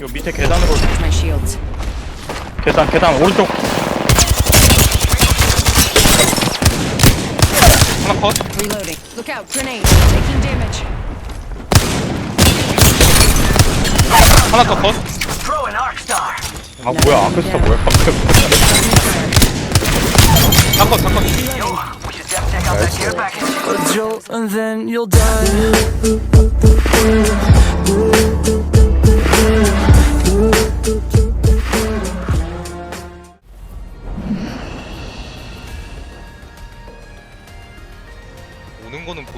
요 밑에 계단으로 My shields. 계단 계단 오른쪽 하나 컷. Reloading. Look out, grenade. Taking damage. 하나 더 컷. Throw an arc star. 아 뭐야 아크스타 뭐야 방금 다 컷, 다 컷. Yo, we should def check out that care package. A jolt and then you'll die.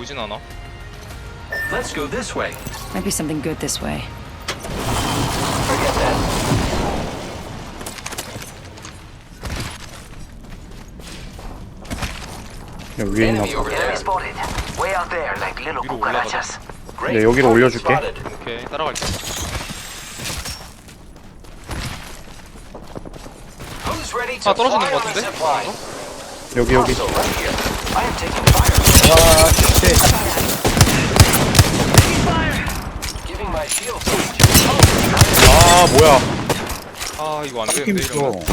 보이진 않아. Let's go this way. Might be something good this way. Forget that. 야, 위에 있나 Enemy 봐 over there. spotted. Way out there, like little 위로 cucarachas. Great. 네, 여기로 올려줄게. Spotted. 오케이, 따라갈게. Who's ready to 아, 떨어지는 fly 거 on a 같은데? zip line? 여기 여기 Also right here. I am taking fire. 아 my shield. 아 뭐야 아, 이거 안힘 되는데, 있어 이러면.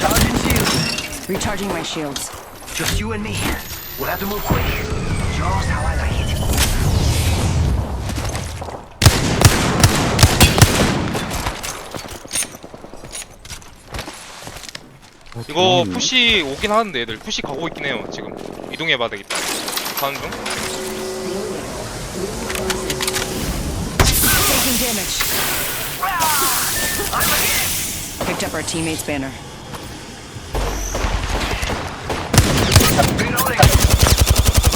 Charging shield. Recharging my shields. Just you and me. We'll have to move quick. Just how I like it. 이거 음. 푸시 오긴 하는데, 애들. 푸시 가고 있긴 해요, 지금. 이동해봐야 되겠다. 가는 중? Taking damage. Picked up our teammate's banner. Reloading.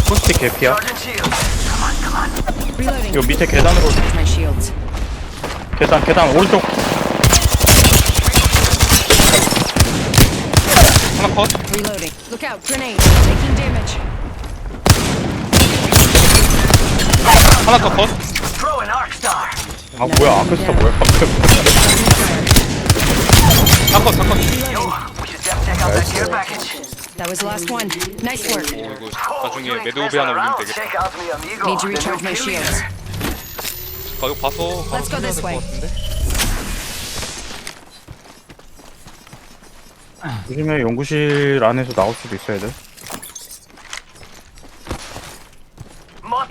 포스틱 개피야 Charging shield. Come on, come on. Reloading. 요 밑에 계단으로 My shields. 계단 계단 오른쪽 하나 컷. Reloading. Look out, grenade. Taking damage. 하나 더 컷. 아 뭐야 아크스타 뭐야 다 컷, 다 컷. That was the last one. Nice work. 오, 이거 Oh, 나중에 messing 하나 올리면. 되겠다. Need to recharge my shields. 아, 이거 봐서. Let's go this way. 요즘에 연구실 안에서 나올 수도 있어 애들 Must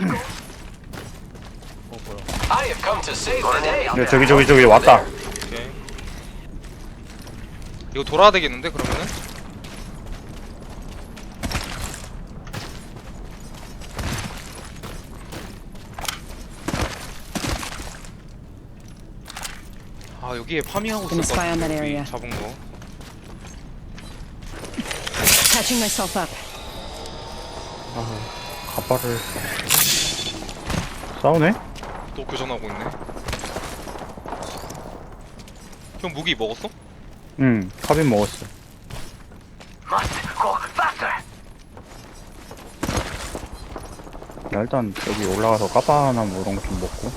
go. 야, 저기 저기 저기 왔다 오케이. 이거 돌아야 되겠는데, 그러면은? 아, 여기에 파밍하고 Gonna spy on that. 우리 잡은 거. Patching myself up. 가빠를 싸우네? 또 교전하고 있네. 형 무기 먹었어? 응 카빈 먹었어 Must go faster. 야, 일단 여기 올라가서 까바나 뭐 이런 거 좀 먹고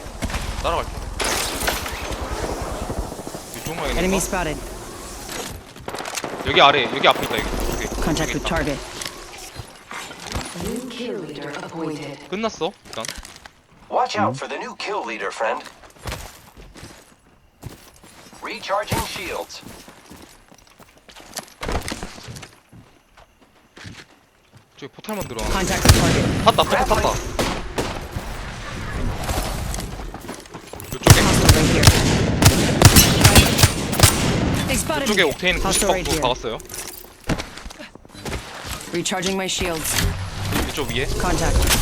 따라갈게. 이쪽만 있는 Enemy 거? spotted. 여기 아래, 여기 앞에 있다, 여기. 여기. Contact 여기 with 있다. target. 끝났어, 일단. Watch out for the new kill leader, friend. Recharging shields. 저기 포탈 만들어. Contact with target. 탔다, 탔다, 탔다. 이쪽에, Hostile right here. They spotted 이쪽에 me. 옥테인 Hostile right 90% here. 박았어요. Recharging my shields. 이쪽 위에. Contact.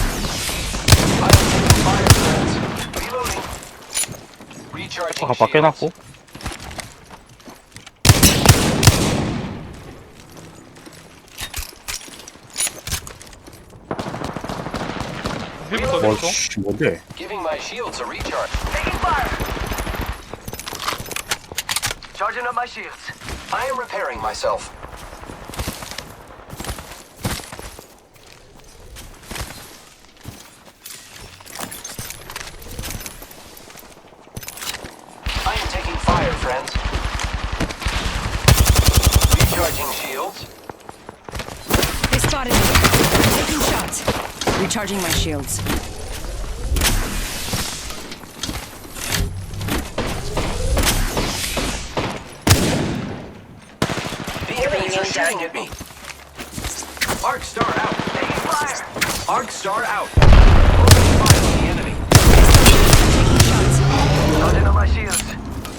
아까 밖에 shields. 놨고 힐부터 뭐 힐부터. 씨, 뭔데 Giving my shields a recharge. Taking fire. Charging up my shields. I am repairing myself. Recharging my shields. The enemies are shooting at me. Arc Star out. Arc Star out.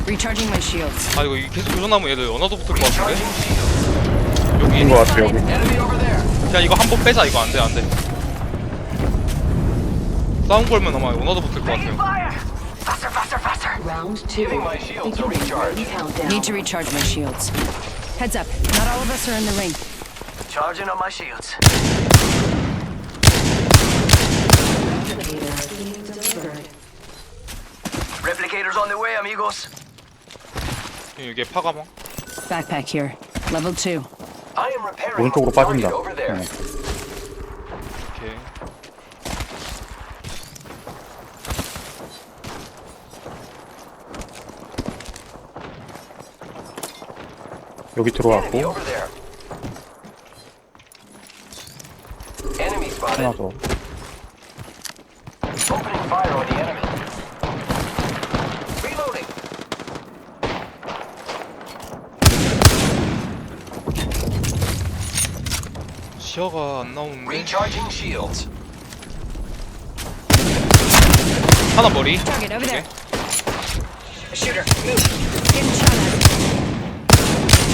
Recharging my shields. 아 이거 이- 계속 조선나무 얘들 연화도 붙을 것 같은데? 여기 것 같아 여기. Enemy over there. 야 이거 한 번 빼자 이거 안돼 안돼 싸움 걸면 아마 언어도 붙을 것 Taking 같아요 fire. Faster, faster, faster. Round two. Giving my shields a Beginning recharge. ring countdown. Need to recharge my shields. Heads up. Not all of us are in the ring. Charging on my shields. Replicator being delivered. Replicators on the way, amigos. 이게 파가망 Backpack here. Level 2. I am repairing 오른쪽으로 target 빠진다 over there. 네. 오케이 여기 Enemy 들어왔고 over there. Enemy spotted. 하나 더 Opening fire on the enemy. Reloading. 시야가 안 나오는데 Recharging shields. 하나 머리 Target over there. 오케이. A shooter. Move. Getting shot at.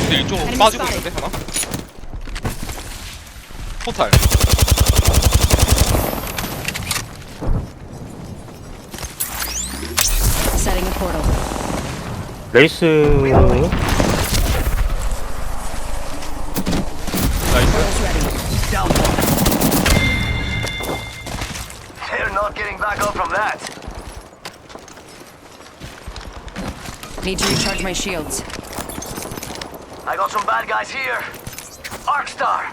근데 이쪽으로 Enemy 빠지고 spotted. 있는데 하나 포탈 Setting a portal. 레이스 나이스 ready. Down They're not getting back up from that. Need to recharge my shields. I got some bad guys here. Arcstar.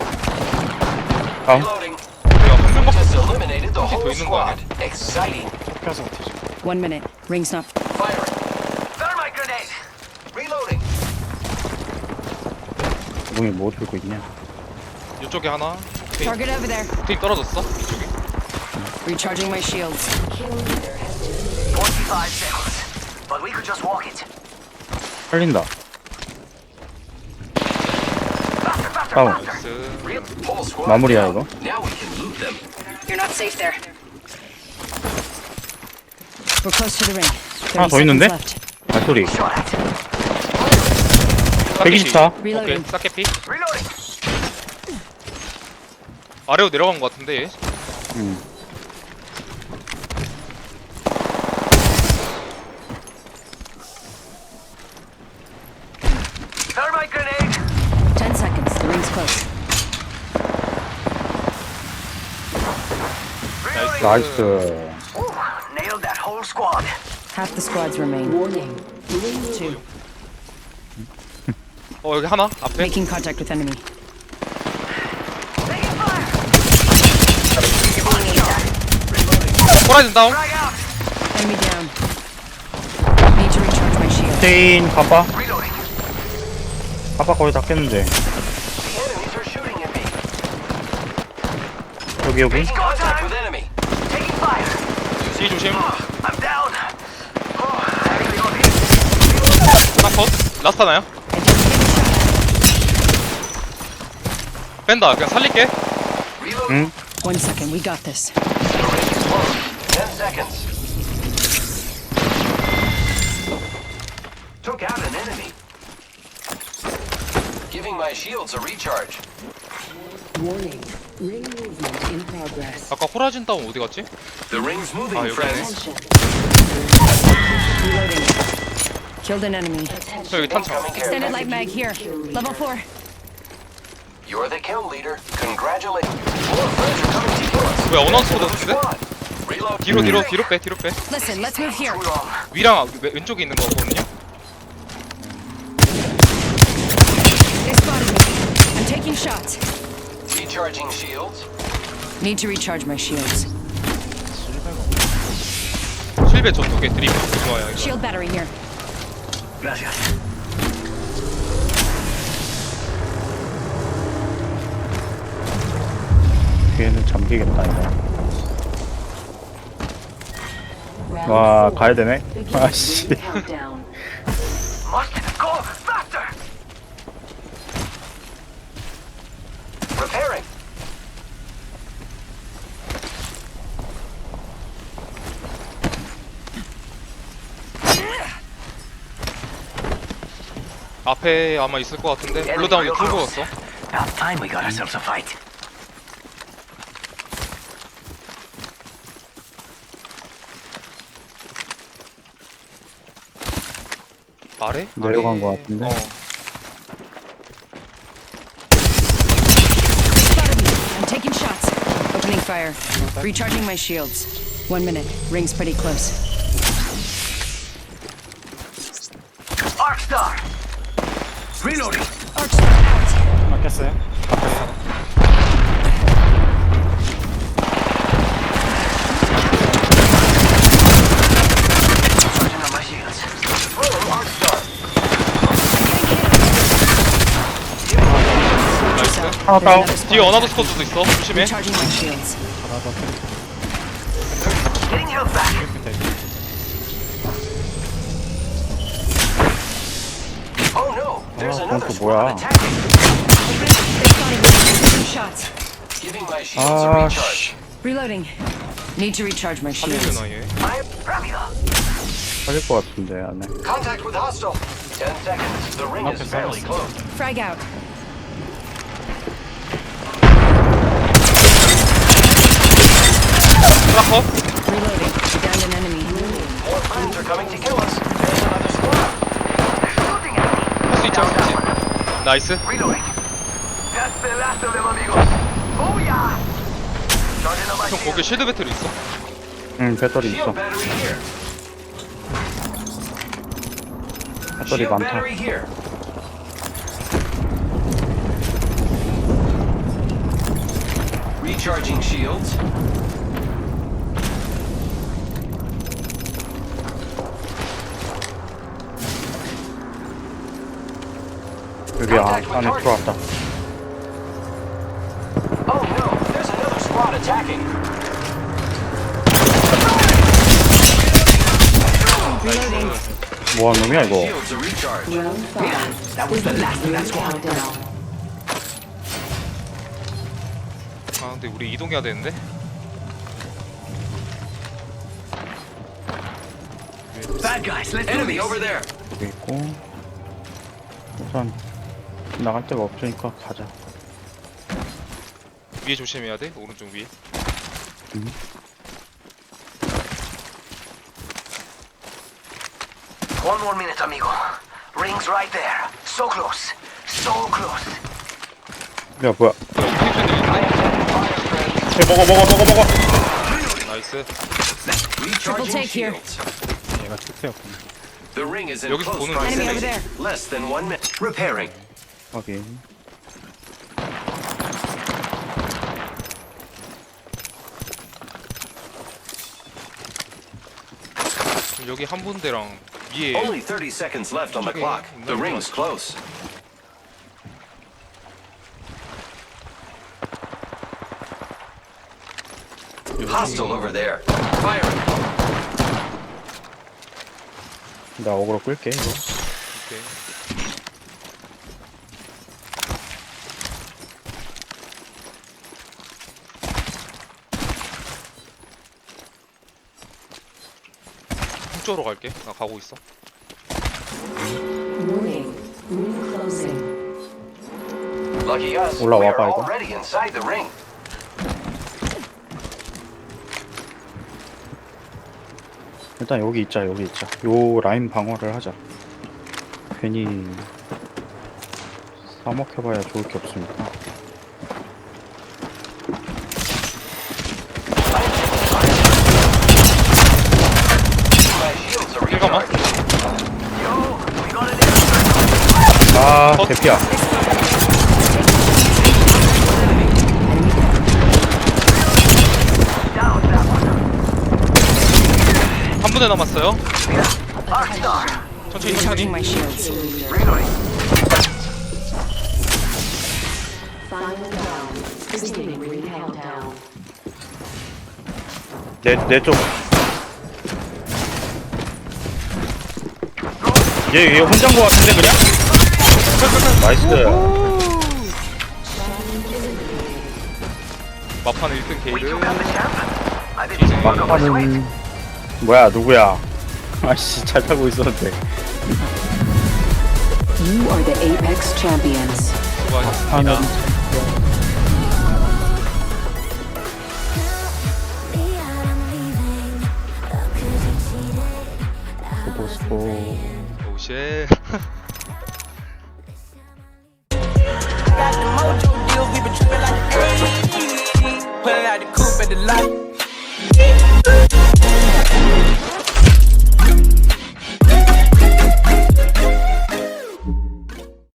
다음 Reloading. 내가 한 명밖에 Just 없어 eliminated the whole 더 있는 거 squad. Exciting. One minute. Ring's not. Firing. Thermite grenade. Reloading. 구멍이 뭐 들고 있냐 이쪽에 하나 오케이 Target over there. 오케이 떨어졌어 이쪽에 Recharging my shields. 45 seconds. But we could just walk it. 살린다 다운. 마무리야 이거. 하나 30더 있는데? 발소리 Shot at. 124 오케이 Reloading. 싹개피. 아래로 내려간 것 같은데 얘 음. 나이스 nailed that whole squad. Half the squads remain. Warning. Ring two. 어 여기 하나 앞에 Making contact with enemy. Taking fire. 호라이즌 다운 Frag out. Enemy down. Need to recharge my shield. 체인 가빠 Reloading. 가빠 거의 다 깼는데 The enemies are shooting at me. 여기 여기 contact 뒤 조심 I'm down. Oh, actually got hit. 하나 컷 라스트 하나요? 뺀다 그냥 살릴게 Reloading. 응 One second. We got this. Ten seconds. Took out an enemy. Giving my shields a recharge. Warning. Ring movement in progress. 아까 호라이즌 다운 어디 갔지? The ring's moving, Ah, you're friends. Attention. Reloading. Killed an enemy. 저 여기 탄창 Incoming care Extended light mag here. Level 4. You're the kill leader. Congratulations. More friends are coming to kill us. 뭐야, 어나운서 Another 같은데? squad. Reload. 뒤로 뒤로 뒤로 빼 뒤로 빼 Listen, let's move here. Too long. 위랑 왼- 왼쪽에 있는 거거든요 They spotted me. I'm taking shots. Recharging shields. Need to recharge my shields. 실베 저 두 개 드리블 좋아요 이거 Shield battery here. Gracias. 뒤에는 잠기겠다 이거 Round 와 four. 가야 되네 Beginning 아씨 ring countdown. Must 앞에 아마 있을 것 같은데 블루다운이 풀고 갔어 About time we got ourselves a fight. 아래? 내려간 아래. 것 같은데? 어. Spotted me. I'm taking shots. Opening fire. Recharging my shields. One minute. Ring's pretty close. Reloading! Arch 깼어요? Charging on my shields. Throwing Arcstar! 나이스 하나 There's 다운 another squad 뒤에 어나더. 스쿼드도 있어 조심해 Recharging my shields. There's Ah, another 그건 또 squad 뭐야? attacking! They spotted me. Taking shots. Giving my shields a 아, recharge. 씨. Reloading. Need to recharge my shields. 살리려나 얘 I'm Ramila. 살릴 것 같은데, 안에. Contact with hostile. Ten seconds. The ring is fairly close. Frag out. 트라커 Reloading. Downed an enemy. More friends are coming to kill us. There's another squad. 수수 있지 나이스 형. 거기 실드 배터리 있어 응, 배터리 있어. 배터리 많다. Recharging shields. 여기 아, 안에 들어왔다. Oh no, there's another squad attacking. 뭐하는 놈이야, 이거? Shields are recharged. Round five. That was the last of that squad. Countdown. 아 근데 우리 이동해야 되는데 Bad guys, let's Enemy over there. 여기 있고. 우선, 나갈 데가 없으니까 가자. 위에 조심해야 돼 오른쪽 위에 One more minute, amigo. Rings right there. So close. So close. 야, 뭐야. 쟤 먹어, 먹어, 먹어, 먹어! 나이스 Triple take here. 얘가 특수였구나. The ring is in 여기서 close 보는 Enemy over proximity. Less than one minute. Repairing. 확인. 여기 한 분대랑 위에 Only 30 seconds left on the Okay, clock. The no ring's close. Hostile over there. Firing. 나 어그로 끌게, 이거. 오케이. 쪽으로 갈게 나 가고 있어. 올라와 봐, 이거. 일단 여기 있자, 여기 있자. 요 라인 방어를 하자. 괜히 싸먹혀봐야 좋을 게 없으니까. My shields are 잠깐만 recharged. Yo, we got an 아, 어? 대피야. 한 분대 남았어요. 천천히 천천히 my shields. Reloading. Final round. Beginning ring countdown. 내, 내 쪽. 얘, 얘 혼자인 것 같은데, 그냥? 나이스. 마판 1등 게이드 음. 막판은 뭐야 누구야? 아씨 잘 타고 있었는데. 마판은 아. 보고 싶어 오쉣.